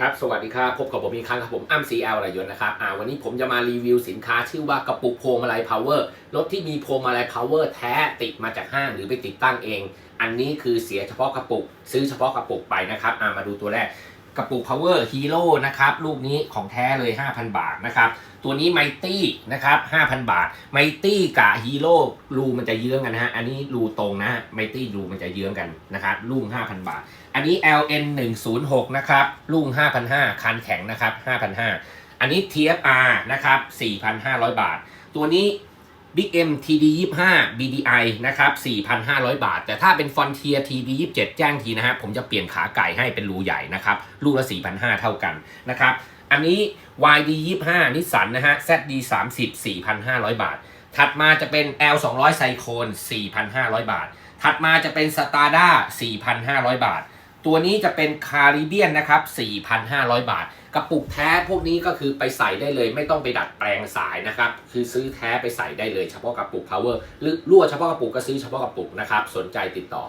ครับ สวัสดีครับ พบกับผมอีกครั้งครับผมอ้ำซีแอลรยนนะครับ อ่า วันนี้ผมจะมารีวิวสินค้าชื่อว่ากระปุกพวงมาลัยพาวเวอร์ รถที่มีพวงมาลัยพาวเวอร์แท้ติดมาจากห้างหรือไปติดตั้งเอง อันนี้คือเสียเฉพาะกระปุก ซื้อเฉพาะกระปุกไปนะครับ อ่า มาดูตัวแรก กระปุก power hero นะครับลูกนี้ของแท้เลย 5,000 บาทนะครับ ตัวนี้ไมตี้นะครับ 5,000 บาทไมตี้กับฮีโร่รูมันจะเยื้องกันนะฮะ อันนี้รูตรงนะฮะไมตี้รูมันจะเยื้องกันนะครับลูก5,000 บาท อันนี้ LN 106นะครับลูก5,500คันแข็งนะครับ5,500อันนี้ TFR นะครับ4,500 บาท ตัวนี้ Big M TD 25 BDI นะครับ 4,500 บาท แต่ถ้าเป็น Frontier TD 27 แจ้งทีนะฮะ ผมจะเปลี่ยนขาไก่ให้เป็นรูใหญ่นะครับลูละ 4,500 เท่ากันนะครับ อันนี้ YD 25นิสสันนะฮะ ZD 30 4,500 บาท ถัดมาจะเป็น L 200ไซโคน4,500 บาท ถัดมาจะเป็น Stada 4,500 บาท ตัวนี้จะเป็นคาริเบียนนะครับ 4,500 บาท กระปุกแท้พวกนี้ก็คือไปใส่ได้เลย ไม่ต้องไปดัดแปลงสายนะครับ คือซื้อแท้ไปใส่ได้เลยเฉพาะกระปุก power หรือรั่วเฉพาะกระปุกก็ซื้อเฉพาะกระปุกนะครับ สนใจติดต่อ